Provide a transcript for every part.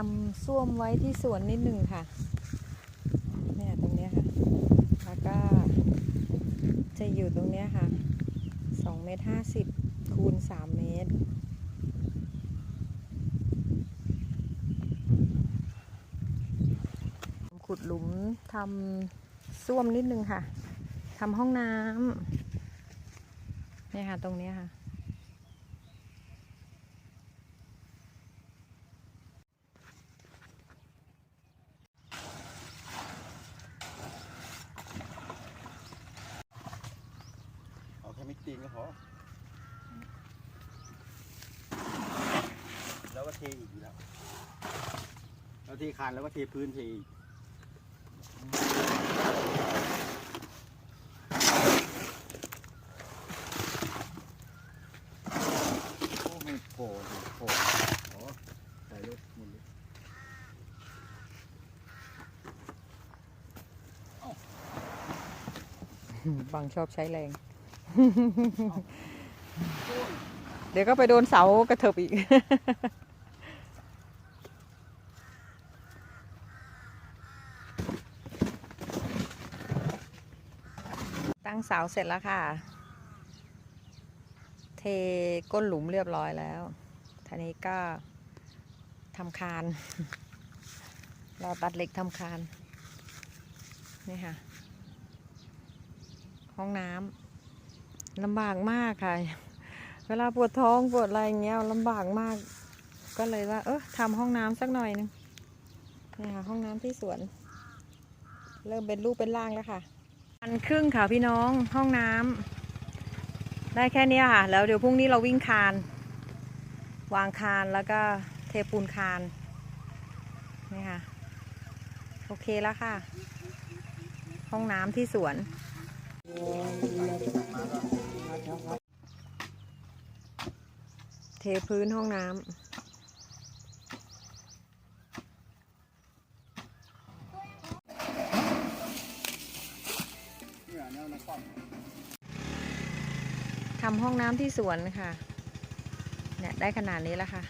ทำส้วมไว้ที่สวนนิดหนึ่งค่ะเนี่ยตรงเนี้ยค่ะ แล้วก็จะอยู่ตรงเนี้ยค่ะสองเมตรห้าสิบคูณสามเมตร ขุดหลุมทำส้วมนิดนึงค่ะทำห้องน้ำเนี่ยค่ะตรงนี้ค่ะ เอาแค่ มิดตีนก็พอแล้วก็เทอีกอยู่แล้วแล้วเทคานแล้วก็เทพื้นเทอีกโอ้ไม่โผล่โผล่อ๋อใส่รถหมดเลยบังชอบใช้แรง เดี๋ยวก็ไปโดนเสากระเถิบอีก ตั้งเสาเสร็จแล้วค่ะ เทก้นหลุมเรียบร้อยแล้วทีนี้ก็ทำคาน เราตัดเหล็กทำคาน นี่ค่ะ ห้องน้ำ ลำบากมากค่ะ เวลาปวดท้องปวดอะไรอย่างเงี้ยลำบากมาก ก็เลยว่า เออทำห้องน้ำสักหน่อยหนึงนี่ค่ะห้องน้ำที่สวน เริ่มเป็นรูปเป็นร่างแล้วค่ะ อันครึ่งค่ะพี่น้องห้องน้ำได้แค่นี้ค่ะ แล้วเดี๋ยวพรุ่งนี้เราวิ่งคาน วางคานแล้วก็เทปูนคานนี่ค่ะ โอเคแล้วค่ะ ห้องน้ำที่สวน พื้นห้องน้ำทำห้องน้ำที่สวนค่ะ เนี่ยได้ขนาดนี้แล้วค่ะ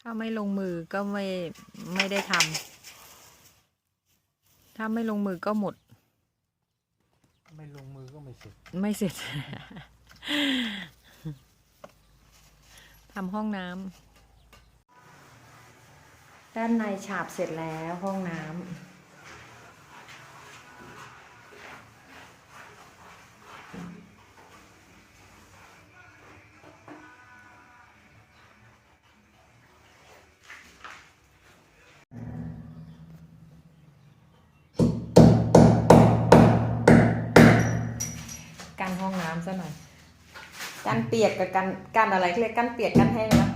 ถ้าไม่ลงมือก็ไม่ไม่ได้ทำ ถ้าไม่ลงมือก็หมด ไม่ลงมือก็ไม่เสร็จ ไม่เสร็จ ทำห้องน้ำ ด้านในฉาบเสร็จแล้วห้องน้ำ ห้องน้ำซะหน่อยกันเปียกกับกันกันอะไรเขาเรียกกันเปียกกันแห้งนะ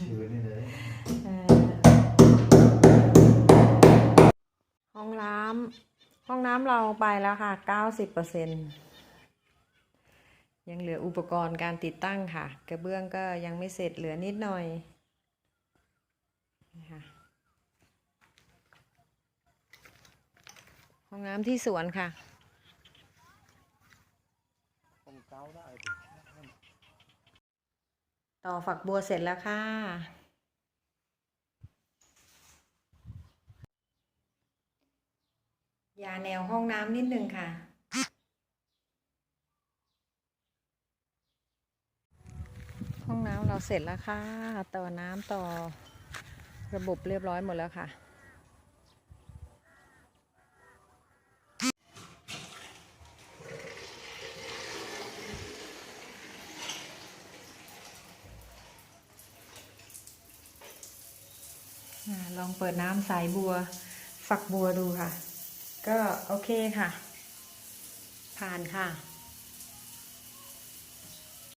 ชื้นนี่เลยเออห้องน้ำห้องน้ำเราไปแล้วค่ะเก้าสิบเปอร์เซ็นยังเหลืออุปกรณ์การติดตั้งค่ะ กระเบื้องก็ยังไม่เสร็จเหลือนิดหน่อยนี่ค่ะห้องน้ำที่สวนค่ะ ตรง เาได้ต่อฝักบัวเสร็จแล้วค่ะ ยาแนวห้องน้ำนิดนึงค่ะ ห้องน้ำเราเสร็จแล้วค่ะ ต่อน้ำต่อระบบเรียบร้อยหมดแล้วค่ะ ลองเปิดน้ำสายบัว ฝักบัวดูค่ะ ก็โอเคค่ะ ผ่านค่ะ